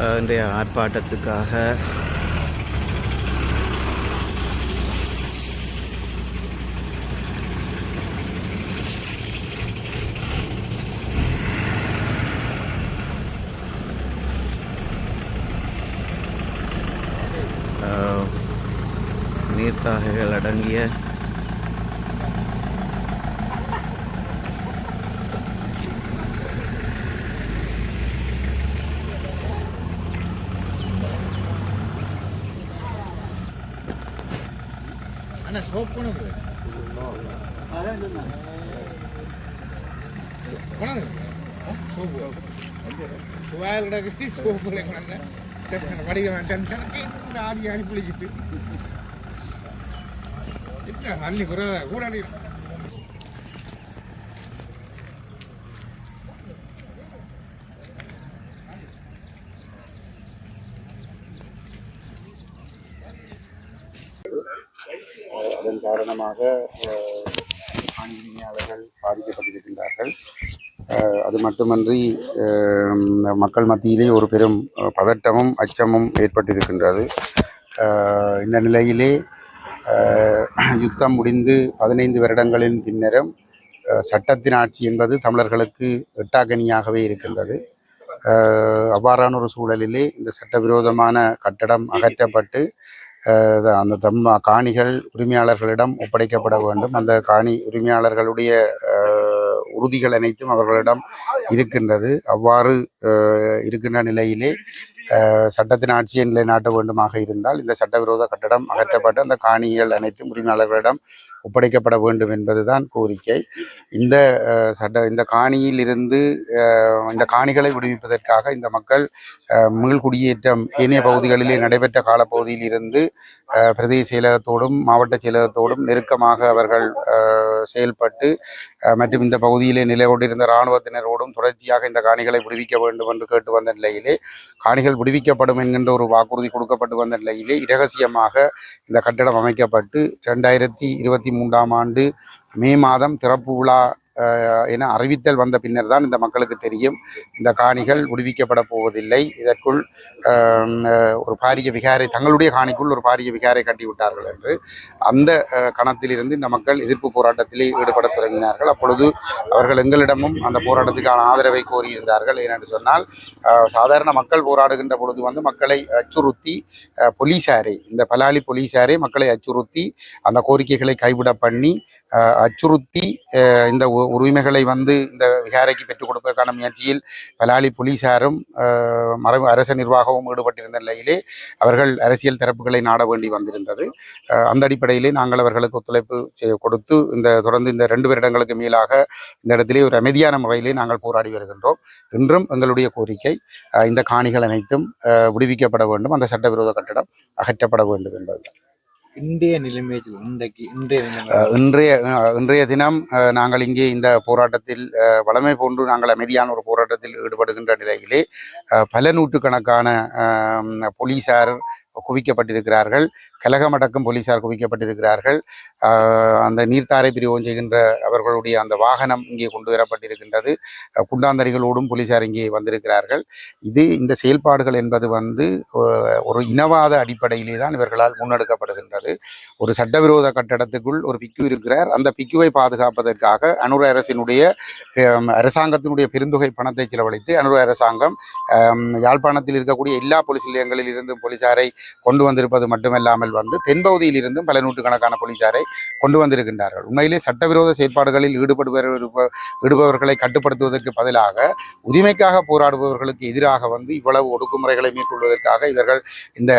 அஹ், இன்றைய ஆர்ப்பாட்டத்துக்காக நீர்த்தாகைகள் அடங்கிய அண்ணா சோப் கொண்டு சோப்பு சுவாயில் கிடக்கு சோப்பு வடிக வேண்டாம் ஆடி ஆடி பிடிக்குது ಅಲ್ಲಿ அள்ளி கூட அதன் காரணமாக அஹ், பாதிக்கப்பட்டிருக்கின்றார்கள். அது மட்டுமன்றி மக்கள் மத்தியிலே ஒரு பெரும் பதட்டமும் அச்சமும் ஏற்பட்டிருக்கின்றது. இந்த நிலையிலே யுத்தம் முடிந்து பதினைந்து வருடங்களின் பின்னரும் சட்டத்தின் ஆட்சி என்பது தமிழர்களுக்கு எட்டாக்கனியாகவே இருக்கின்றது. அவ்வாறான ஒரு சூழலிலே இந்த சட்டவிரோதமான கட்டடம் அகற்றப்பட்டு அந்த தம் காணிகள் உரிமையாளர்களிடம் ஒப்படைக்கப்பட வேண்டும். அந்த காணி உரிமையாளர்களுடைய உறுதிகள் அனைத்தும் அவர்களிடம் இருக்கின்றது. அவ்வாறு இருக்கின்ற நிலையிலே சட்டத்தின் ஆட்சியை நிலைநாட்ட வேண்டுமாக இருந்தால் இந்த சட்டவிரோத கட்டடம் அகற்றப்பட்டு அந்த காணிகள் அனைத்தும் உரிமையாளர்களிடம் ஒப்படைக்கப்பட வேண்டும் என்பதுதான் கோரிக்கை. இந்த சட்ட இந்த காணியில் இருந்து இந்த காணிகளை விடுவிப்பதற்காக இந்த மக்கள் மீள்குடியேற்றம் ஏனைய பகுதிகளிலே நடைபெற்ற காலப்பகுதியில் இருந்து பிரதேச செயலகத்தோடும் மாவட்ட செயலகத்தோடும் நெருக்கமாக அவர்கள் செயல்பட்டு மற்றும் இந்த பகுதியிலே நிலை கொண்டிருந்த இராணுவத்தினரோடும் தொடர்ச்சியாக இந்த காணிகளை விடுவிக்க வேண்டும் என்று கேட்டு வந்த நிலையிலே காணிகள் விடுவிக்கப்படும் என்கின்ற ஒரு வாக்குறுதி கொடுக்கப்பட்டு வந்த நிலையிலே இரகசியமாக இந்த கட்டடம் அமைக்கப்பட்டு ரெண்டாயிரத்தி இருபத்தி மூன்றாம் ஆண்டு மே மாதம் திறப்பு விழா என அறிவித்தல் வந்த பின்னர் தான் இந்த மக்களுக்கு தெரியும். இந்த காணிகள் விடுவிக்கப்பட போவதில்லை. இதற்குள் ஒரு பாரிய விகாரை தங்களுடைய காணிக்குள் ஒரு பாரிய விகாரை கட்டிவிட்டார்கள் என்று அந்த கணத்திலிருந்து இந்த மக்கள் எதிர்ப்பு போராட்டத்திலே ஈடுபட தொடங்கினார்கள். அப்பொழுது அவர்கள் எங்களிடமும் அந்த போராட்டத்துக்கான ஆதரவை கோரியிருந்தார்கள். ஏனென்று சொன்னால் சாதாரண மக்கள் போராடுகின்ற பொழுது வந்து மக்களை அச்சுறுத்தி அஹ், இந்த பலாலி போலீசாரை மக்களை அச்சுறுத்தி அந்த கோரிக்கைகளை கைவிட பண்ணி அச்சுறுத்தி இந்த உரிமைகளை வந்து இந்த விகாரைக்கு பெற்றுக் கொடுப்பதற்கான முயற்சியில் பலாலி போலீசாரும் மரபு அரச நிர்வாகமும் ஈடுபட்டிருந்த நிலையிலே அவர்கள் அரசியல் தரப்புகளை நாட வேண்டி வந்திருந்தது. அந்த அடிப்படையிலே நாங்கள் அவர்களுக்கு ஒத்துழைப்பு கொடுத்து இந்த தொடர்ந்து இந்த ரெண்டு வருடங்களுக்கு மேலாக இந்த இடத்திலே ஒரு அமைதியான முறையிலே நாங்கள் போராடி வருகின்றோம். இன்றும் எங்களுடைய கோரிக்கை இந்த காணிகள் அனைத்தும் விடுவிக்கப்பட வேண்டும். அந்த சட்டவிரோத கட்டடம் அகற்றப்பட வேண்டும் என்பது இன்றைய நிலைமையில் இன்றைக்கு இன்றைய அஹ் இன்றைய அஹ் இன்றைய தினம் அஹ், நாங்கள் இங்கே இந்த போராட்டத்தில் அஹ், போன்று நாங்கள் அமைதியான ஒரு போராட்டத்தில் ஈடுபடுகின்ற நிலையிலே அஹ், பல நூற்றுக்கணக்கான அஹ், போலீசார் குவிக்கப்பட்டிருக்கிறார்கள். கலகமடக்கம் போலீசார் குவிக்கப்பட்டிருக்கிறார்கள். அந்த நீர்த்தாரை பிரிவோம் செய்கின்ற அவர்களுடைய அந்த வாகனம் இங்கே கொண்டு வரப்பட்டிருக்கின்றது. குண்டாந்தரிகளோடும் போலீசார் இங்கே வந்திருக்கிறார்கள். இது இந்த செயல்பாடுகள் என்பது வந்து ஒரு இனவாத அடிப்படையிலே தான் இவர்களால் முன்னெடுக்கப்படுகின்றது. ஒரு சட்டவிரோத கட்டடத்துக்குள் ஒரு பிக்கு இருக்கிறார். அந்த பிக்குவை பாதுகாப்பதற்காக அனுர அரசினுடைய அரசாங்கத்தினுடைய பெருந்தொகை பணத்தை செலவழித்து அனுர அரசாங்கம் யாழ்ப்பாணத்தில் இருக்கக்கூடிய எல்லா போலீஸ் நிலையங்களில் இருந்தும் போலீசாரை கொண்டு வந்திருப்பது மட்டுமல்லாமல் வந்து தென்பகுதியில் இருந்தும் பல நூற்றுக்கணக்கான போலீசாரை கொண்டு வந்திருக்கின்றார்கள். உண்மையிலே சட்டவிரோத செயற்பாடுகளில் ஈடுபடுவர் ஈடுபவர்களை கட்டுப்படுத்துவதற்கு பதிலாக உரிமைக்காக போராடுபவர்களுக்கு எதிராக வந்து இவ்வளவு ஒடுக்குமுறைகளை மேற்கொள்வதற்காக இவர்கள் இந்த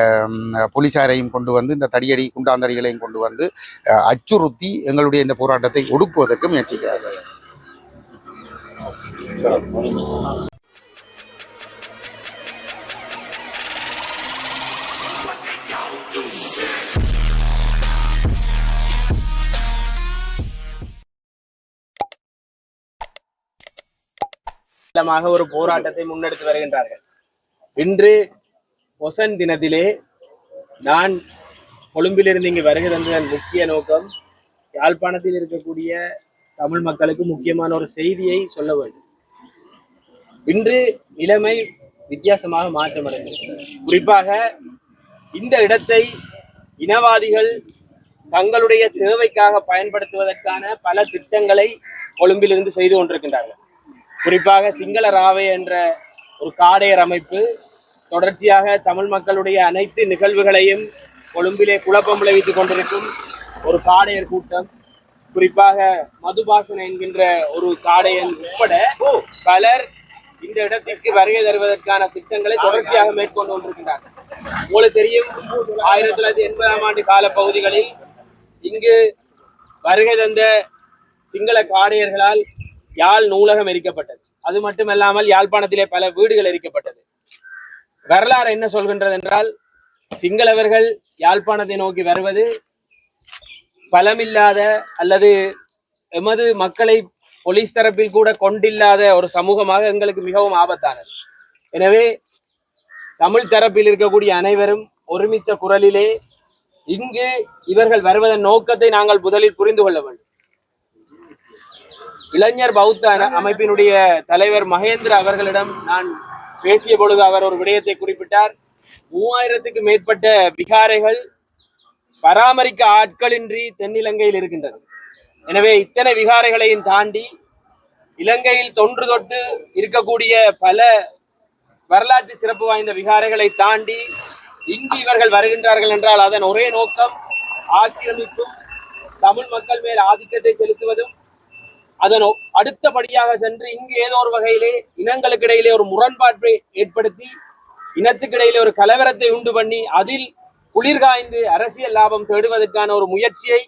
போலீசாரையும் கொண்டு வந்து இந்த தடியடி குண்டாந்தடிகளையும் கொண்டு வந்து அஹ், அச்சுறுத்தி எங்களுடைய இந்த போராட்டத்தை ஒடுக்குவதற்கு முயற்சிக்கிறார்கள். மூலமாக ஒரு போராட்டத்தை முன்னெடுத்து வருகின்றார்கள். இன்று ஒசன் தினத்திலே நான் கொழும்பிலிருந்து இங்கு வருகை தந்ததன் முக்கிய நோக்கம். யாழ்ப்பாணத்தில் இருக்கக்கூடிய தமிழ் மக்களுக்கு முக்கியமான ஒரு செய்தியை சொல்ல வேண்டும். இன்று நிலைமை வித்தியாசமாக மாற்றமடைந்தது குறிப்பாக இந்த இடத்தை இனவாதிகள் தங்களுடைய தேவைக்காக பயன்படுத்துவதற்கான பல திட்டங்களை கொழும்பிலிருந்து செய்து கொண்டிருக்கின்றார்கள். குறிப்பாக சிங்கள ராவை என்ற ஒரு காடையர் அமைப்பு தொடர்ச்சியாக தமிழ் மக்களுடைய அனைத்து நிகழ்வுகளையும் கொழும்பிலே குழப்பம் விளைவித்துக் கொண்டிருக்கும் ஒரு காடையர் கூட்டம். குறிப்பாக மதுபாசன என்கின்ற ஒரு காடையன் உட்பட பலர் இந்த இடத்திற்கு வருகை தருவதற்கான திட்டங்களை தொடர்ச்சியாக மேற்கொண்டு கொண்டிருக்கின்றார்கள் உங்களுக்கு தெரியும் ஆயிரத்தி தொள்ளாயிரத்தி எண்பதாம் ஆண்டு கால பகுதிகளில் இங்கு வருகை தந்த சிங்கள காடையர்களால் யாழ் நூலகம் எரிக்கப்பட்டது. அது மட்டுமல்லாமல் யாழ்ப்பாணத்திலே பல வீடுகள் எரிக்கப்பட்டது. வரலாறு என்ன சொல்கின்றது என்றால் சிங்களவர்கள் யாழ்ப்பாணத்தை நோக்கி வருவது பலமில்லாத அல்லது எமது மக்களை போலீஸ் தரப்பில் கூட கொண்டில்லாத ஒரு சமூகமாக எங்களுக்கு மிகவும் ஆபத்தானது. எனவே தமிழ் தரப்பில் இருக்கக்கூடிய அனைவரும் ஒருமித்த குரலிலே இங்கு இவர்கள் வருவதன் நோக்கத்தை நாங்கள் முதலில் புரிந்து கொள்ள வேண்டும். இளைஞர் பௌத்த அமைப்பினுடைய தலைவர் மகேந்திர அவர்களிடம் நான் பேசிய பொழுது அவர் ஒரு விடயத்தை குறிப்பிட்டார். மூவாயிரத்துக்கு மேற்பட்ட விகாரைகள் பராமரிக்க ஆட்களின்றி தென்னிலங்கையில் இருக்கின்றது எனவே இத்தனை விகாரைகளையும் தாண்டி இலங்கையில் தொன்று தொட்டு இருக்கக்கூடிய பல வரலாற்று சிறப்பு வாய்ந்த விகாரைகளை தாண்டி இங்கு இவர்கள் வருகின்றார்கள் என்றால் அதன் ஒரே நோக்கம் ஆக்கிரமிப்பும் தமிழ் மக்கள் மேல் ஆதிக்கத்தை செலுத்துவதும் அதன் அடுத்தபடியாக சென்று இங்கு ஏதோ ஒரு வகையிலே இனங்களுக்கு இடையிலே ஒரு முரண்பாட்டை ஏற்படுத்தி இனத்துக்கிடையிலே ஒரு கலவரத்தை உண்டு பண்ணி அதில் குளிர்காய்ந்து அரசியல் லாபம் தேடுவதற்கான ஒரு முயற்சியை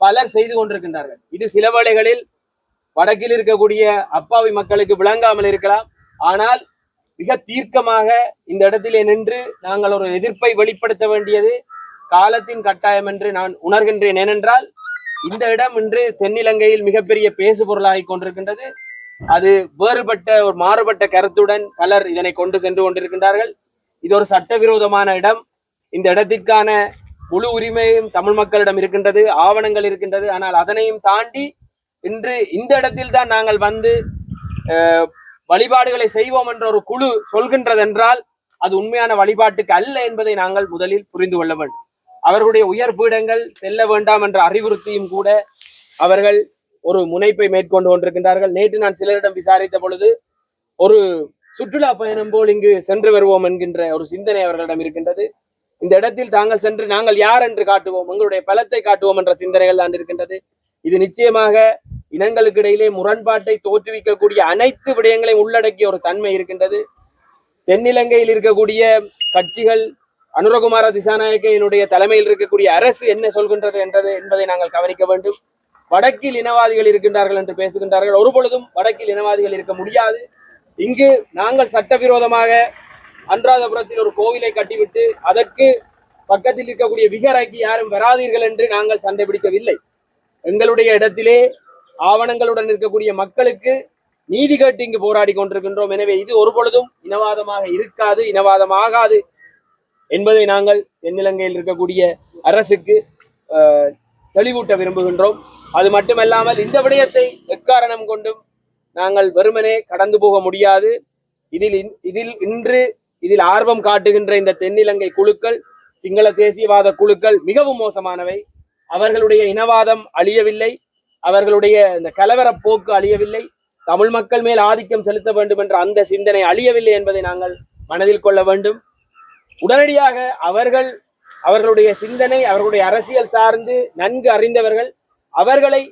பலர் செய்து கொண்டிருக்கின்றார்கள். இது சில வேளைகளில் வடக்கில் இருக்கக்கூடிய அப்பாவி மக்களுக்கு விளங்காமல் இருக்கலாம். ஆனால் மிக தீர்க்கமாக இந்த இடத்திலே நின்று நாங்கள் ஒரு எதிர்ப்பை வெளிப்படுத்த வேண்டியது காலத்தின் கட்டாயம் என்று நான் உணர்கின்றேன். ஏனென்றால் இந்த இடம் இன்று தென்னிலங்கையில் மிகப்பெரிய பேசு பொருளாகி கொண்டிருக்கின்றது. அது வேறுபட்ட ஒரு மாறுபட்ட கருத்துடன் பலர் இதனை கொண்டு சென்று கொண்டிருக்கின்றார்கள். இது ஒரு சட்டவிரோதமான இடம். இந்த இடத்திற்கான முழு உரிமையும் தமிழ் மக்களிடம் இருக்கின்றது ஆவணங்கள் இருக்கின்றது. ஆனால் அதனையும் தாண்டி இன்று இந்த இடத்தில் தான் நாங்கள் வந்து வழிபாடுகளை செய்வோம் என்ற ஒரு குழு சொல்கின்றதென்றால் அது உண்மையான வழிபாட்டுக்கு அல்ல என்பதை நாங்கள் முதலில் புரிந்து கொள்ள வேண்டும். அவர்களுடைய உயர் பீடங்கள் செல்ல வேண்டாம் என்ற அறிவுறுத்தியும் கூட அவர்கள் ஒரு முனைப்பை மேற்கொண்டு கொண்டிருக்கின்றார்கள். நேற்று நான் சிலரிடம் விசாரித்த பொழுது ஒரு சுற்றுலா பயணம் போல் இங்கு சென்று வருவோம் என்கின்ற ஒரு சிந்தனை அவர்களிடம் இருக்கின்றது. இந்த இடத்தில் தாங்கள் சென்று நாங்கள் யார் என்று காட்டுவோம் எங்களுடைய பலத்தை காட்டுவோம் என்ற சிந்தனைகள் தான் இருக்கின்றது. இது நிச்சயமாக இனங்களுக்கு இடையிலே முரண்பாட்டை தோற்றுவிக்கக்கூடிய அனைத்து விடயங்களையும் உள்ளடக்கிய ஒரு தன்மை இருக்கின்றது. தென்னிலங்கையில் இருக்கக்கூடிய கட்சிகள் அனுரகுமார திசாநாயக்கையினுடைய தலைமையில் இருக்கக்கூடிய அரசு என்ன சொல்கின்றது என்றது என்பதை நாங்கள் கவனிக்க வேண்டும். வடக்கில் இனவாதிகள் இருக்கின்றார்கள் என்று பேசுகின்றார்கள். ஒரு பொழுதும் வடக்கில் இனவாதிகள் இருக்க முடியாது. இங்கு நாங்கள் சட்டவிரோதமாக அன்றாதபுரத்தில் ஒரு கோவிலை கட்டிவிட்டு அதற்கு பக்கத்தில் இருக்கக்கூடிய விகரைக்கு யாரும் வராதீர்கள் என்று நாங்கள் சண்டை பிடிக்கவில்லை. எங்களுடைய இடத்திலே ஆவணங்களுடன் இருக்கக்கூடிய மக்களுக்கு நீதி கேட்டு இங்கு போராடி கொண்டிருக்கின்றோம். எனவே இது ஒரு பொழுதும் இனவாதமாக இருக்காது இனவாதமாகாது என்பதை நாங்கள் தென்னிலங்கையில் இருக்கக்கூடிய அரசுக்கு தெளிவூட்ட விரும்புகின்றோம். அது மட்டுமல்லாமல் இந்த விடயத்தை எக்காரணம் கொண்டும் நாங்கள் வெறுமனே கடந்து போக முடியாது. இதில் இன்- இதில் இன்று இதில் ஆர்வம் காட்டுகின்ற இந்த தென்னிலங்கை குழுக்கள் சிங்கள தேசியவாத குழுக்கள் மிகவும் மோசமானவை. அவர்களுடைய இனவாதம் அழியவில்லை. அவர்களுடைய இந்த கலவர போக்கு அழியவில்லை. தமிழ் மக்கள் மேல் ஆதிக்கம் செலுத்த வேண்டும் என்ற அந்த சிந்தனை அழியவில்லை என்பதை நாங்கள் மனதில் கொள்ள வேண்டும். உடனடியாக அவர்கள் அவர்களுடைய சிந்தனை அவர்களுடைய அரசியல் சார்ந்து நன்கு அறிந்தவர்கள் அவர்களை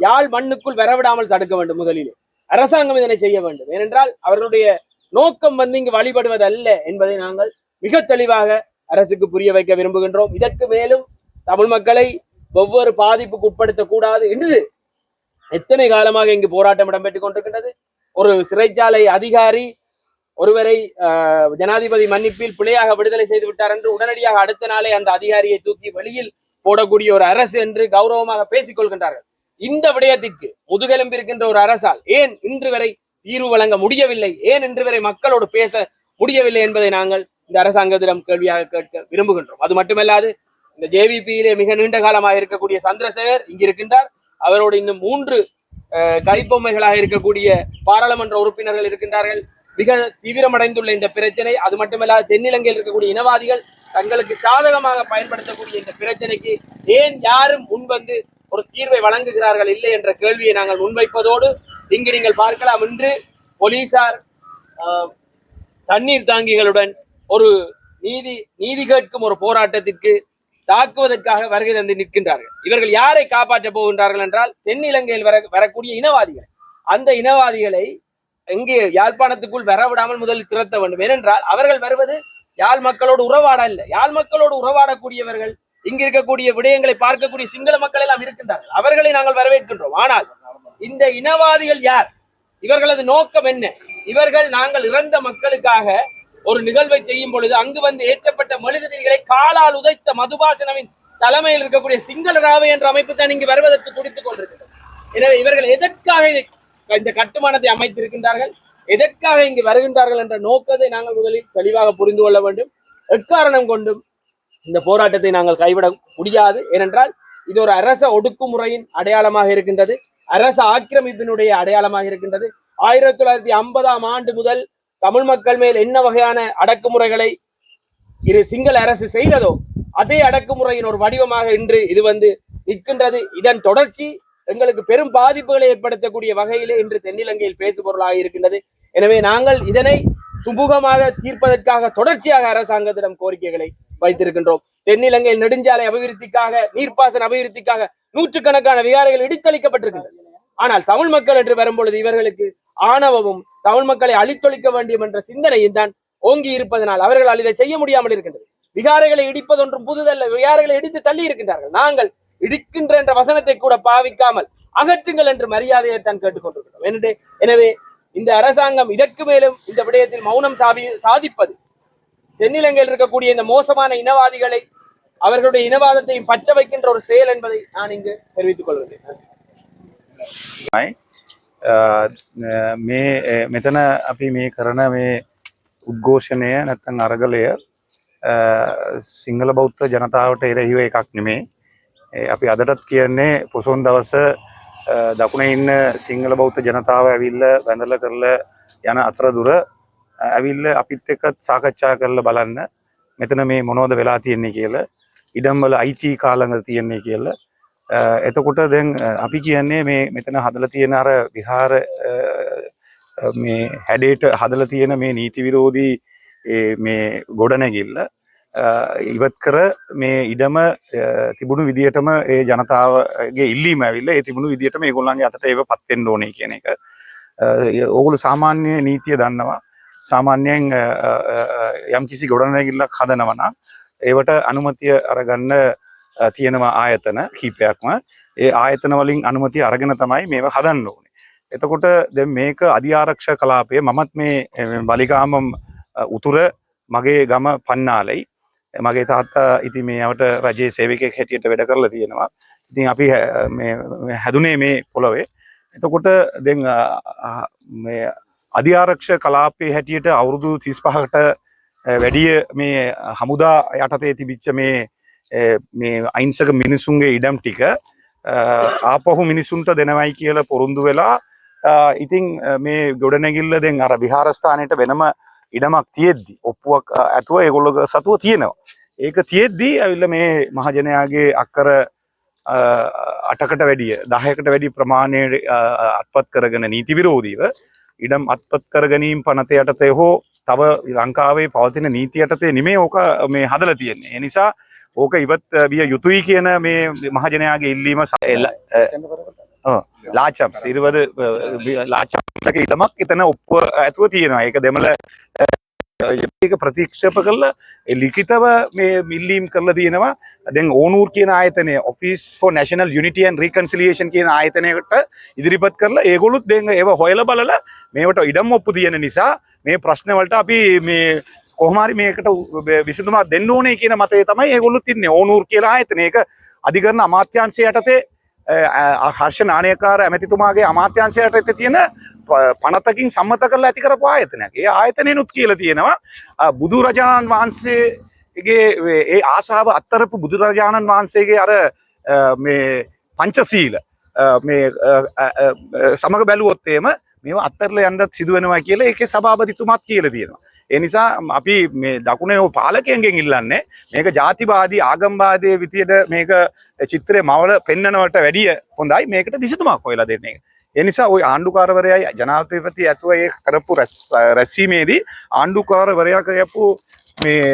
யாழ் மண்ணுக்குள் வரவிடாமல் தடுக்க வேண்டும் முதலிலே. அரசாங்கம் இதனை செய்ய வேண்டும். ஏனென்றால் அவர்களுடைய நோக்கம் வந்து இங்கு வழிபடுவது அல்ல என்பதை நாங்கள் மிக தெளிவாக அரசுக்கு புரிய வைக்க விரும்புகின்றோம். இதற்கு மேலும் தமிழ் மக்களை ஒவ்வொரு பாதிப்புக்கு உட்படுத்தக்கூடாது என்று எத்தனை காலமாக இங்கு போராட்டம் இடம்பெற்றுக் கொண்டிருக்கின்றது. ஒரு சிறைச்சாலை அதிகாரி ஒருவரை ஆஹ், ஜனாதிபதி மன்னிப்பில் பிழையாக விடுதலை செய்து விட்டார் என்று உடனடியாக அடுத்த நாளே அந்த அதிகாரியை தூக்கி வெளியில் போடக்கூடிய ஒரு அரசு என்று கௌரவமாக பேசிக் கொள்கின்றார்கள். இந்த விடயத்திற்கு முதுகெலும்பு இருக்கின்ற ஒரு அரசால் ஏன் இன்று வரை தீர்வு வழங்க முடியவில்லை? ஏன் இன்று வரை மக்களோடு பேச முடியவில்லை என்பதை நாங்கள் இந்த அரசாங்கத்திடம் கேள்வியாக கேட்க விரும்புகின்றோம். அது மட்டுமல்லாது இந்த ஜேவிபியிலே மிக நீண்ட காலமாக இருக்கக்கூடிய சந்திரசேகர் இங்கு இருக்கின்றார். அவரோடு இன்னும் மூன்று கைப்பொம்மைகளாக இருக்கக்கூடிய பாராளுமன்ற உறுப்பினர்கள் இருக்கின்றார்கள். மிக தீவிரமடைந்துள்ள இந்த பிரச்சனை. அது மட்டுமல்லாது தென்னிலங்கையில் இருக்கக்கூடிய இனவாதிகள் தங்களுக்கு சாதகமாக பயன்படுத்தக்கூடிய இந்த பிரச்சனைக்கு ஏன் யாரும் முன்வந்து ஒரு தீர்வை வழங்குகிறார்கள் இல்லை என்ற கேள்வியை நாங்கள் முன்வைப்பதோடு இங்கு நீங்கள் பார்க்கலாம். இன்று போலீசார் ஆஹ், தண்ணீர் தாங்கிகளுடன் ஒரு நீதி நீதி கேட்கும் ஒரு போராட்டத்திற்கு தாக்குவதற்காக வருகை தந்து நிற்கின்றார்கள். இவர்கள் யாரை காப்பாற்றப் போகின்றார்கள் என்றால் தென்னிலங்கையில் வர வரக்கூடிய இனவாதிகள். அந்த இனவாதிகளை எங்கே யாழ்ப்பாணத்துக்குள் வரவிடாமல் முதலில் திறத்த வேண்டும். ஏனென்றால் அவர்கள் வருவது யாழ் மக்களோடு உறவாட இல்லை யாழ் மக்களோடு உறவாடக்கூடியவர்கள் இங்கு இருக்கக்கூடிய விடயங்களை பார்க்கக்கூடிய சிங்கள மக்கள் எல்லாம் இருக்கின்றார்கள். அவர்களை நாங்கள் வரவேற்கின்றோம். ஆனால் இந்த இனவாதிகள் யார்? இவர்களது நோக்கம் என்ன? இவர்கள் நாங்கள் இறந்த மக்களுக்காக ஒரு நிகழ்வை செய்யும் பொழுது அங்கு வந்து ஏற்றப்பட்ட மெழுகுதிரிகளை காலால் உதைத்த மதுபாசனவின் தலைமையில் இருக்கக்கூடிய சிங்கள ராவை என்ற அமைப்பு தான் இங்கு வருவதற்கு துடித்துக் கொண்டிருக்கிறது. எனவே இவர்கள் எதற்காக இதை- இந்த கட்டுமானத்தை அமைத்திருக்கின்றார்கள். எதற்காக இங்கு வருகின்றார்கள் என்ற நோக்கத்தை நாங்கள் முதலில் தெளிவாக புரிந்து கொள்ள வேண்டும். எக்காரணம் கொண்டும் இந்த போராட்டத்தை நாங்கள் கைவிட முடியாது. ஏனென்றால் இது ஒரு அரச ஒடுக்குமுறையின் அடையாளமாக இருக்கின்றது. அரச ஆக்கிரமிப்பினுடைய அடையாளமாக இருக்கின்றது. ஆயிரத்தி தொள்ளாயிரத்தி ஐம்பதாம் ஆண்டு முதல் தமிழ் மக்கள் மேல் என்ன வகையான அடக்குமுறைகளை இரு சிங்கள அரசு செய்ததோ அதே அடக்குமுறையின் ஒரு வடிவமாக இன்று இது வந்து நிற்கின்றது. இதன் தொடர்ச்சி எங்களுக்கு பெரும் பாதிப்புகளை ஏற்படுத்தக்கூடிய வகையிலே இன்று தென்னிலங்கையில் பேசுபொருளாக இருக்கின்றது. எனவே நாங்கள் இதனை சுமூகமாக தீர்ப்பதற்காக தொடர்ச்சியாக அரசாங்கத்திடம் கோரிக்கைகளை வைத்திருக்கின்றோம். தென்னிலங்கையில் நெடுஞ்சாலை அபிவிருத்திக்காக நீர்ப்பாசன அபிவிருத்திக்காக நூற்றுக்கணக்கான விகாரைகள் இடித்தளிக்கப்பட்டிருக்கின்றன ஆனால் தமிழ் மக்கள் என்று வரும்பொழுது இவர்களுக்கு ஆணவமும் தமிழ் மக்களை அழித்தொழிக்க வேண்டும் என்ற சிந்தனையும் தான் ஓங்கி இருப்பதனால் அவர்களால் இதை செய்ய முடியாமல் இருக்கின்றது. விகாரைகளை இடிப்பதொன்றும் புதுதல்ல. விகாரைகளை இடித்து தள்ளி இருக்கின்றார்கள். நாங்கள் இடிக்கின்ற என்ற வசனத்தை கூட பாவிக்காமல் அகற்றுங்கள் என்று மரியாதையை தான் கேட்டுக்கொண்டிருக்கிறோம் எனவே எனவே இந்த அரசாங்கம் இதற்கு மேலும் இந்த விடயத்தில் மௌனம் சாதி சாதிப்பது தென்னிலங்கையில் இருக்கக்கூடிய இந்த மோசமான இனவாதிகளை அவர்களுடைய இனவாதத்தையும் பற்ற வைக்கின்ற ஒரு செயல் என்பதை நான் இங்கு தெரிவித்துக் கொள்கிறேன் මේ අ, මෙතන අපි මේ කරන මේ උද්ඝෝෂණය නැත්තං අරගලය අ, සිංහල බෞද්ධ ජනතාවට එරෙහිව එකක් නෙමේ ඒ අපි අදටත් කියන්නේ පොසොන් දවස අ, දකුණ ඉන්න සිංහල බෞද්ධ ජනතාව ඇවිල්ල වැඳල කරල යන අතරදුර ඇවිල්ල අපිත් එක්කත් සාකච්ඡා කරල බලන්න මෙතන මේ මොනෝද වෙලා තියෙන්නේ කියල ඉඩම්වල අයිති කාළඟ තියෙන්නේ කියල. අ, එතකොට දැන් අ, අපි කියන්නේ මේ මෙතන හදල තියෙන අර විහාර අ, අ, මේ හැඩේට හදල තියෙන මේ නීති විරෝධී ඒ මේ ගොඩනැගිල්ල. අ, ඉවත් කර මේ ඉඩම අ, තිබුණු විදිහටම ඒ ජනතාවගේ ඉල්ලීම ඇවිල්ල ඒ තිබුණු විදිහට මේ ගොල්ලන්ගේ අතට ඒව පත්වෙන්න ඕනේ කියන එක අ, ඕගොල්ලෝ සාමාන්‍ය නීතිය දන්නවා සාමාන්‍යයෙන් අ, අ, අ, යම්කිසි ගොඩනැගිල්ලක් හදනවා නම් ඒවට අනුමතිය අරගන්න අ, තියෙනවා ආයතන කීපයක්ම ඒ ආයතන වලින් අනුමතිය අරගෙන තමයි මේව හදන්න ඕනේ. එතකොට දැන් මේක අධිආරක්ෂ කලාපය මමත් මේ අ, වලිගාමම් අ, උතුර මගේ ගම පන්නාලයි. මගේ තාත්තා ඉතින් මේ අවට රජයේ සේවකයෙක් හැටියට වැඩ කරලා තියෙනවා. ඉතින් අපි හැ- මේ මේ හැදුනේ මේ පොළොවේ. එතකොට දැන් අ, අ, මේ අධිආරක්ෂ කලාපයේ හැටියට අවුරුදු 35කට වැඩිය මේ හමුදා යටතේ තිබිච්ච මේ ඒ මේ අයිංසක මිනිසුන්ගේ ඉඩම් ටික අ, ආපහු මිනිසුන්ට දෙනවයි කියලා පොරොන්දු වෙලා අ, ඉතින් අ, මේ ගොඩනැගිල්ල දැන් අර විහාරස්ථානයට වෙනම ඉඩමක් තියෙද්දි ඔප්පුවක් ඇතුව ඒගොල්ලෝ සතුව තියෙනවා. ඒක තියෙද්දි ඇවිල්ලා මේ මහජනයාගේ අක්කර අටකට වැඩිය දහයකට වැඩි ප්‍රමාණය අ, අත්පත් කරගෙන නීති විරෝධීව ඉඩම් අත්පත් කර ගැනීම පනත යටතේ හෝ තව ලංකාවේ පවතින නීති යටතේ නෙමේ ඕක මේ හදලා තියෙන්නේ. ඒ නිසා ඕක ඉවත් විය යුතුයි කියන මේ මහජනයාගේ ඉල්ලීම ලාචම්ස් ඉරවද ලාචක ඉතමක් එතන ඔප්ප ඇතුව තියෙනවා ඒක දෙමල ඒක ප්‍රතික්ෂප කරලා ඒ ලිඛිතව මේ මිල්ලීම් කරලා තියෙනවා දැන් ඕනූර් කියන ආයතනය office for national unity and reconciliation කියන ආයතනයකට ඉදිරිපත් කරලා ඒගොල්ලොත් දැන් ඒව හොයලා බලලා මේවට ඉඩම් ඔප්පු තියෙන නිසා මේ ප්‍රශ්න වලට අපි මේ කොහොම හරි මේකට උ- විසඳුමක් දෙන්න ඕනේ කියන මතය තමයි ඒගොල්ලොත් ඉන්නේ ඕනූර් කියලා ආයතනයක අධිකරණ අමාත්‍යාංශය යටතේ අ, හර්ෂ නානයකාර ඇමතිතුමාගේ අමාත්‍යංශයට එත තියෙන ප- පනතකින් සම්මත කරලා ඇති කරපු ආයතනයක්. ඒ ආයතනයනුත් කියලා තියෙනවා අ, බුදුරජාණන් වහන්සේ ඒගේ ඒ ආසාාව අත්තරපු බුදුරජාණන් වහන්සේගේ අර අ, මේ පංචසීල අ, මේ අ, අ, අ, සමග බැලුවොත්තේම මේ අත්තරල යන්නත් සිදුවනවා කියලා ඒක සභාපතිතුමත් කියල තියෙනවා. ඒ නිසා අපි මේ දකුණේ පාලකයන්ගෙන් ඉල්ලන්නේ මේක ජාතිවාදී ආගම්වාදය විතියට මේක චිත්‍රය මවල පෙන්නනවට වැඩිය හොඳයි. මේකට විසිතුමක් හොයලා දෙන්නේ. එනිසා ඔය ආණ්ඩුකාරවරයයි ජනාධපති ඇතුව ඒ කරපු රැස්- රැස්වීමේදී ආණ්ඩුකාරවරයා කරපු මේ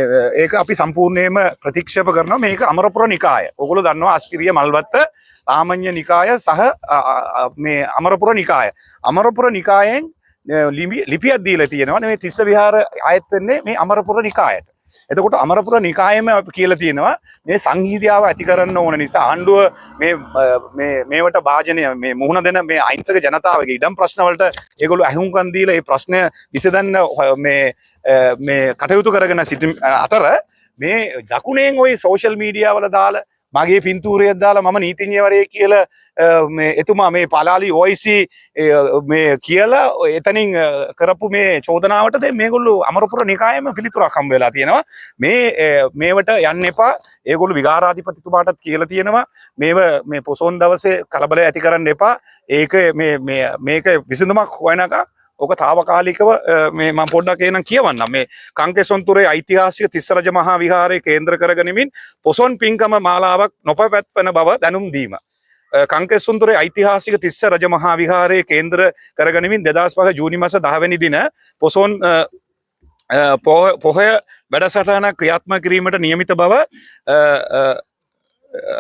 ඒක අපි සම්පූර්ණයම ප්‍රතික්ෂප කරන මේක අමරපුර නිකාය. ඔගොල දන්නවා අස්කිරිය මල්වත්ත ආමං්්‍ය නිකාය සහ අ, අ, අ, මේ අමරපුර නිකාය. අමරපුර නිකායෙන් ලිබි ලිපියක් දීල තියෙනවා මේ තිස්ස විහාර අයත්වෙන්නේ මේ අමරපුර නිකායට. එතකොට අමරපුර නිකායම අපි කියලා තියෙනවා මේ සංහිදියාව ඇති කරන්න ඕන නිසා ආණ්ඩුව මේ අ, මේ මේවට භාජනය මේ මුහුණ දෙන මේ අයිංසක ජනතාවගේ ඉඩම් ප්‍රශ්නවලට ඒගොලු ඇහුම්කන් දීලා ඒ ප්‍රශ්නය විසඳන්න හො- මේ අ, මේ කටයුතු කරගෙන සිටි අතර මේ දකුණෙන් ওই සෝෂල් මීඩියාවල දාලා මගේ පින්තූරයක් දාලා මම නීතිඥවරයෙක් කියලා අ, මේ එතුමා මේ පලාලි OIC මේ කියලා එතනින් අ, කරපු මේ චෝදනාවට දැන් මේගොල්ලෝ අමරපුර නිකායෙම පිළිතුරක් හම්බ වෙලා තියෙනවා. මේ අ, මේවට යන්න එපා. ඒගොල්ලෝ විකාරාධිපතිතුමාටත් කියලා තියෙනවා. මේව මේ පොසොන් දවසේ කලබල ඇති කරන්න එපා. ඒක මේ මේ මේක විසඳුමක් හොයනකම් ඕක තාවකාලිකව අ, මේ මම පොඩ්ඩක් එනම් කියවන්නම් මේ කංකෙසොන්තුරේ ඓතිහාසික තිස්ස රජ මහා විහාරය කේන්ද්‍ර කරගනිමින් පොසොන් පින්කම මාලාවක් නොපැවැත්වන බව දැනුම් දීම. අ, කංකෙසොන්තුරේ ඓතිහාසික තිස්ස රජ මහා විහාරයේ කේන්ද්‍ර කරගනිමින් දෙදස් පහ ජූනි මස දහවැනි දින පොසොන් අ, අ, පොහ- පොහොය වැඩසටහන ක්‍රියාත්ම කිරීමට නියමිත බව අ, අ, අ,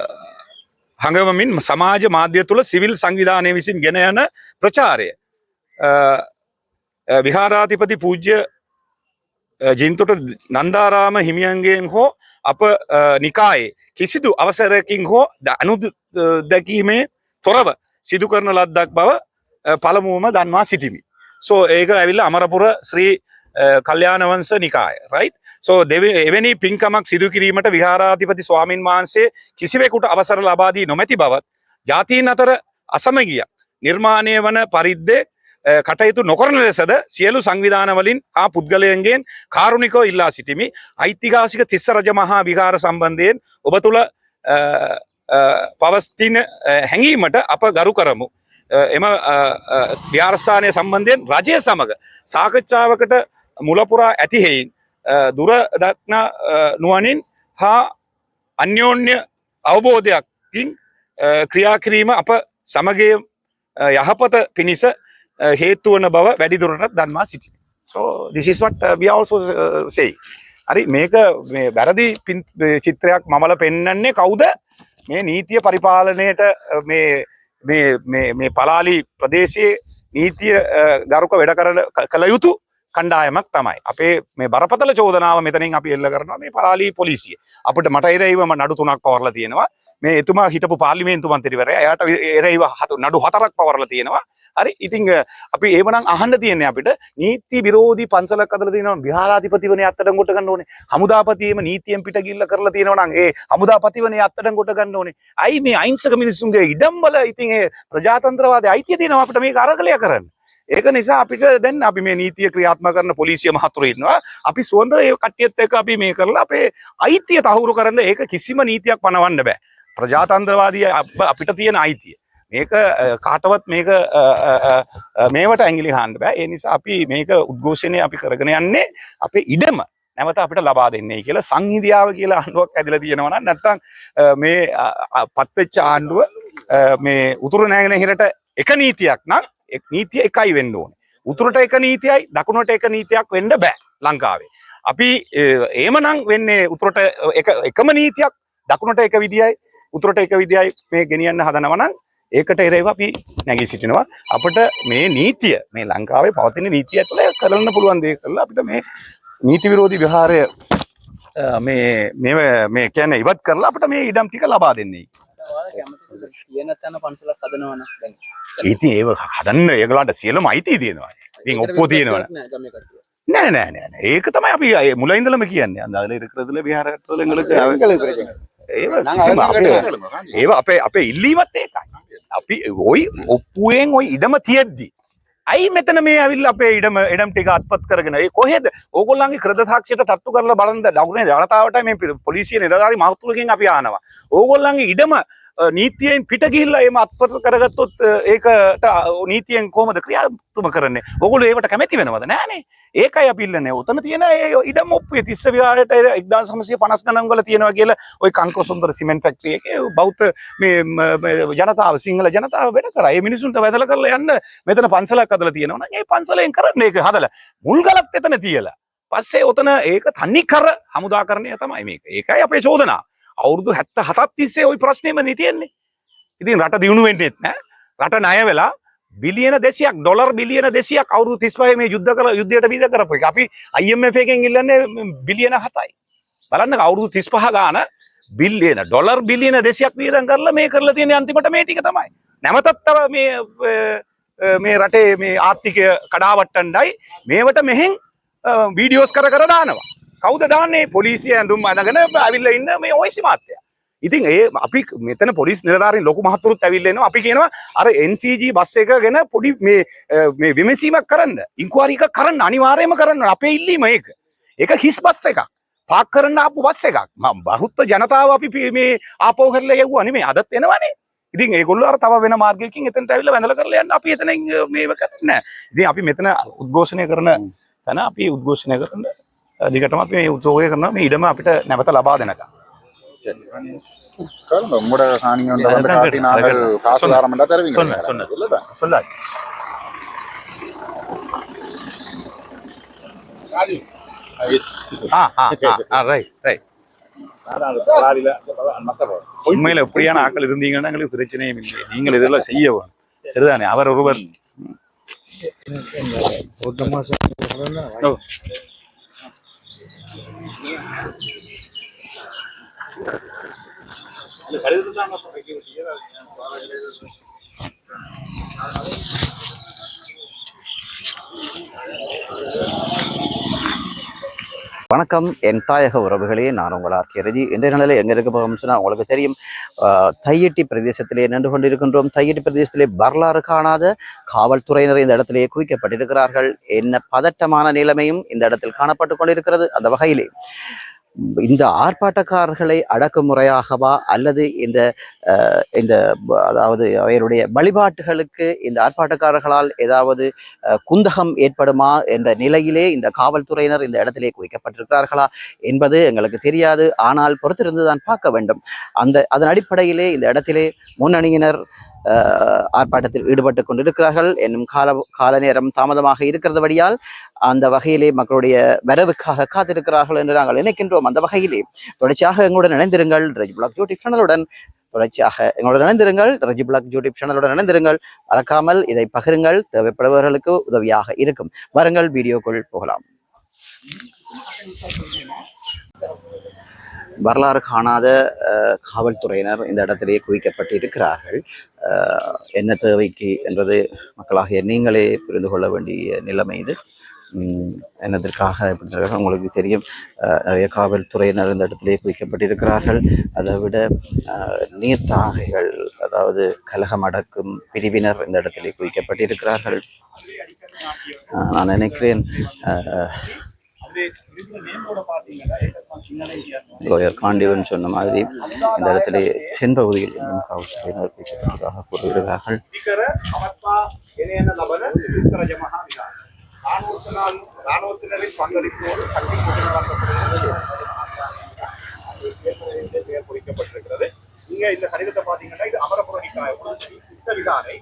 හඟවමින් සමාජ මාධ්‍ය තුළ සිවිල් සංවිධානය විසින් ගෙන යන ප්‍රචාරය අ, අ, විහාරාධිපති පූජ්‍ය අ, ජින්තොට නන්දාරාම හිමියන්ගෙන් හෝ අප අ, නිකායේ කිසිදු අවසරකින් හෝ අනු දැකීමේ තොරව සිදු කරන ලද්දක් බව අ, පළමුවම දන්වා සිටිමි. සෝ ඒක ඇවිල්ල අමරපුර ශ්‍රී කල්්‍යානවංස නිකාය රයි් සෝ දෙව එවැනි පින්කමක් සිදු කිරීමට විහාරාධිපති ස්වාමින් වහන්සේ කිසිවෙකුට අවසර ලබාදී නොමැති බවත් ජාතීන් අතර අසමගිය නිර්මාණය වන පරිද්දේ අ, Eh, කටයුතු නොකරන ලෙසද සියලු සංවිධානවලින් හා පුද්ගලයන්ගෙන් කාරුණිකෝ ඉල්ලා සිටිමි. ඓතිහාසික තිස්ස රජ මහා විහාර සම්බන්ධයෙන් ඔබ තුළ අ, අ, පවස්තින අ, හැඟීමට අප ගරු කරමු. අ, එම අ, අ, විහාරස්ථානය සම්බන්ධයෙන් රජය සමඟ සාකච්ඡාවකට මුලපුරා ඇති හෙයින් අ, දුර දක්න අ, නුවනින් හා අන්‍යෝන්‍ය අවබෝධයක්කින් අ, ක්‍රියා කිරීම අප සමගේ අ, යහපත පිණිස අ, හේතුවන බව වැඩිදුරටත් දන්වා සිටි. So this is what uh, we are also uh, saying. හරි මේක මේ වැරදි පින්- මේ චිත්‍රයක් මමල පෙන්වන්නේ කවුද මේ නීතිය පරිපාලනයට අ, මේ මේ මේ මේ පලාලි ප්‍රදේශයේ නීතිය අ, ගරුක වැඩ කරන ක- කළ යුතු කණ්ඩායමක් තමයි. අපේ මේ බරපතල චෝදනාව මෙතනින් අපි එල්ල කරනවා මේ පලාලි පොලිසිය. අපට මට එරෙහිවම නඩු තුනක් පවරලා තියෙනවා. මේ එතුමා හිටපු පාර්ලිමේන්තු මන්ත්‍රීවරයා එයාට එරෙහිව හතු නඩු හතරක් පවරලා තියෙනවා. හරි ඉතිං අ, අපි ඒවනම් අහන්න තියෙන්නේ අපිට නීති විරෝධී පන්සලක් අදලා තියෙනවා විහාරාධිපතිවරණය අත්තඩං කොට ගන්න ඕනේ. හමුදාපතියේම නීතියෙන් පිට ගිල්ල කරලා තියෙනවා නම් ඒ හමුදාපතිවරණය අත්තඩං කොට ගන්න ඕනේ. අයි මේ අහිංසක මිනිස්සුන්ගේ ඉඩම් වල ඉතින් ඒ ප්‍රජාතන්ත්‍රවාදයේ අයිතිය තියෙනවා අපිට මේක අරගලය කරන්න. ඒක නිසා අපිට දැන් අපි මේ නීතිය ක්‍රියාත්මක කරන පොලිසිය මහතුරු ඉන්නවා. අපි සුවඳ ඒ කට්ටියත් එක්ක අපි මේ කරලා අපේ අයිතිය තහවුරු කරන්න ඒක කිසිම නීතියක් පනවන්න බෑ. ප්‍රජාතන්ත්‍රවාදී අප- අපිට තියෙන අයිතිය. මේක අ, කාටවත් මේක අ, අ, අ, අ, මේවට ඇඟිලි හාන්න බෑ. ඒ නිසා අපි මේක උද්ඝෝෂණය අපි කරගෙන යන්නේ අපේ ඉඩම. නැවත අපිට ලබා දෙන්නේ කියලා සංහිදියාව කියලා ආණ්ඩුවක් ඇදලා තියෙනවා නම් නැත්තම් අ, මේ අ, අ, පත්වෙච්ච ආණ්ඩුව අ, මේ උතුරු නැගෙනහිරට එක නීතියක් නම් එක් නීතිය එකයි වෙන්න ඕනේ. උතුරට එක නීතියයි දකුණට එක නීතියක් වෙන්න බෑ ලංකාවේ. අපි අ, එහෙමනම් වෙන්නේ උතුරට එක එකම නීතියක් දකුණට එක විදියයි උතුරට එක විදියයි මේ ගෙනියන්න හදනවා නම් ඒකට එරෙහිව අපි නැගී සිටිනවා. අපිට මේ නීතිය මේ ලංකාවේ පවතින නීතිය ඇතුළේ කරන්න පුළුවන් දේ කරලා අපිට මේ නීති විරෝධී විහාරය අ, මේ මේ මේ කියන්නේ ඉවත් කරලා අපිට මේ ඉඩම් ටික ලබා දෙන්නේ. කියන තැන පන්සලක් හදනවන දැන් ඉතින් ඒව හදන්න ඒගලන්ට සියලම අයිතිය තියෙනවා. ඉතින් ඔප්පෝ තියෙනවනේ. නෑ නෑ නෑ නෑ. ඒක තමයි අපි අය මුල ඉඳලම කියන්නේ. අන්දාල ඉරකරදල විහාරකටවල එංගලක ඒව කිසිම අපේ ඒව අපේ අපේ ඉල්ලීමත් ඒකයි. අපි ওই ඔප්පුවෙන් ওই ඉඩම තියෙද්දි ඇයි මෙතන මේ ඇවිල්ල අපේ ඉඩම එඩම් ටික අත්පත් කරගෙන ඒ කොහෙද ඕගොල්ලන්ගේ ක්‍රදසාක්ෂයට තත්තු කරලා බලන්න දකුණේ ජනතාවට මේ පොලිසිය නිලධාරි මහතුලකින් අපි ආනවා ඕගොල්ලන්ගේ ඉඩම නීතියෙන් පිට ගිහිල්ලා එහෙම අත්පත් කරගත්තොත් අ, ඒකට අ, නීතියෙන් කොහොමද ක්‍රියාත්මක කරන්නේ? ඕගොල්ලෝ ඒවට කැමති වෙනවද? නෑනේ. ඒකයි අපි ඉල්ලන්නේ. උතන තියෙන ඒ ඉඩම් ඔප්පුවේ තිස්ස විහාරයට 1950 ගණන් වල තියෙනවා කියලා ওই කංකසුන්දර සිමෙන්ට් ෆැක්ටරි එකේ බෞද්ධ මේ ම- ම- ජනතාව සිංහල ජනතාව වැඩ කරා ඒ මිනිසුන්ට වැදලා කරලා යන්න මෙතන පන්සලක් හදලා තියෙනවා නම් ඒ පන්සලෙන් කරන්නේ ඒක හදලා. මුල් ගලත් එතන තියලා. පස්සේ ඔතන ඒක තනි කර හමුදාකරණය තමයි මේක. ඒකයි අපේ චෝදනාව. අවුරුදු 77ක් තිස්සේ ওই ප්‍රශ්නේම නේ තියෙන්නේ. ඉතින් රට දියුණු වෙන්නෙත් නෑ. රට ණය වෙලා බිලියන 200ක් ඩොලර් බිලියන 200ක් අවුරුදු 35 මේ යුද්ධ කර යුද්ධයට විද කරපු එක. අපි IMF එකෙන් ඉල්ලන්නේ බිලියන 7යි බලන්න අවුරුදු 35 ගාන බිලියන ඩොලර් බිලියන 200ක් වියදම් කරලා මේ කරලා තියෙන අන්තිමට මේ ටික තමයි. නැවතත් තව මේ අ, අ, මේ රටේ මේ ආර්ථිකය කඩාවට්ටන්නයි මේවට මෙහෙන් වීඩියෝස් කර කර දානවා. කවුද දාන්නේ? පොලිසිය ඇඳුම් අඳගෙන ඇවිල්ලා ඉන්න මේ ඔයිසි මාත්‍යයා ඉතින් ඒ අපි මෙතන පොලිස් නිලධාරීන් ලොකු මහතුරුත් ඇවිල්ලා එනවා. අපි කියනවා අර NCG බස් එක ගැන පොඩි මේ මේ විමසීමක් කරන්න ඉන්කුවරි එකක් කරන්න අනිවාර්යයෙන්ම කරන්න. අපේ ඉල්ලීම ඒක. ඒක හිස් බස් එකක්. පාක් කරන්න ආපු බස් එකක්. මම බහුත්ව ජනතාව අපි මේ ආපෝ කරලා යවුවා නෙමෙයි. අදත් එනවනේ. ඉතින් ඒගොල්ලෝ අර තව වෙන මාර්ගයකින් එතනට ඇවිල්ලා වැඳලා කරලා යන්න අපි එතනින් මේව කරන්නේ නැහැ. ඉතින් අපි මෙතන උද්ඝෝෂණය කරන තැන අපි උද්ඝෝෂණය කරන දිගටම අපි මේ උත්සවය කරනවා මේ ඉඩම අපිට නැවත ලබා දෙනකම් சொல்லுங்க உங்களோட காணி வந்து அதான் வந்து காட்டி கேட்டேன். நாங்கள் அதான் காசு சொன்னேன். தாரமெண்டா தருவீங்க சொன்னேன், நீங்க. சொன்னேன். இல்லதான் சொல்லாது ஆ ஆ ஆ ரைட் ரைட் உண்மையில எப்படியான ஆட்கள் இருந்தீங்கன்னா எங்களுக்கு பிரச்சனையும் இல்லை நீங்கள் இதெல்லாம் செய்ய வேணும் சரிதானே அவர் ஒருவர் பௌத்த வணக்கம். என் தாயக உறவுகளே நான் உங்கள் ஆர்கியரஜி இந்த நிலையில் எங்கே இருக்க சொன்னால் உங்களுக்கு தெரியும் தையட்டி பிரதேசத்திலே நின்று கொண்டிருக்கின்றோம். தையட்டி பிரதேசத்திலே வரலாறு காணாத காவல்துறையினர் இந்த இடத்திலே குவிக்கப்பட்டிருக்கிறார்கள். என்ன பதட்டமான நிலைமையும் இந்த இடத்தில் காணப்பட்டு கொண்டிருக்கிறது. அந்த வகையிலே இந்த ஆர்ப்பாட்டக்காரர்களை அடக்குமுறையாகவா? அல்லது இந்த இந்த அதாவது அவருடைய வழிபாட்டுகளுக்கு இந்த ஆர்ப்பாட்டக்காரர்களால் ஏதாவது குந்தகம் ஏற்படுமா என்ற நிலையிலே இந்த காவல்துறையினர் இந்த இடத்திலே குவிக்கப்பட்டிருக்கிறார்களா என்பது எங்களுக்கு தெரியாது. ஆனால் பொறுத்திருந்து தான் பார்க்க வேண்டும். அந்த அதன் அடிப்படையிலே இந்த இடத்திலே முன்னணியினர் ஆர்ப்பாட்டத்தில் ஈடுபட்டு கொண்டிருக்கிறார்கள். என்னும் கால கால நேரம் தாமதமாக இருக்கிறதுபடியால் அந்த வகையிலே மக்களுடைய வரவுக்காக காத்திருக்கிறார்கள் என்று நாங்கள் நினைக்கின்றோம். அந்த வகையிலே தொடர்ச்சியாக எங்களுடன் இணைந்திருங்கள். ரெஜி பிளாக் யூடியூப் சேனலுடன் தொடர்ச்சியாக எங்களுடன் இணைந்திருங்கள். ரெஜி பிளாக் யூடியூப் சேனலுடன் இணைந்திருங்கள். மறக்காமல் இதை பகிருங்கள். தேவைப்படுபவர்களுக்கு உதவியாக இருக்கும். வாருங்கள் வீடியோக்குள் போகலாம். வரலாறு காணாத காவல்துறையினர் இந்த இடத்திலேயே குவிக்கப்பட்டு இருக்கிறார்கள் என்ன தேவைக்கு என்றது மக்களாகிய நீங்களே புரிந்து கொள்ள வேண்டிய நிலைமை இது. என்னதற்காக இப்படி உங்களுக்கு தெரியும். நிறைய காவல்துறையினர் இந்த இடத்திலே குவிக்கப்பட்டிருக்கிறார்கள். அதை விட நீர்த்தாகைகள் அதாவது கலகம் அடக்கும் பிரிவினர் இந்த இடத்திலே குவிக்கப்பட்டிருக்கிறார்கள். நான் நினைக்கிறேன் லோயர் காண்டிவன் சொன்ன மாதிரி இந்த இடத்துல தென்பகுதியில் இன்னும் காவல்துறை நடப்பிக்கிறதாக கூறுகிறார்கள். ராணுவத்தினரின் பங்களிப்போடு கல்வி குறிக்கப்பட்டிருக்கிறது. நீங்க இந்த கடிதத்தை பாத்தீங்கன்னா இது அமரபுர நிக்காய விகாரை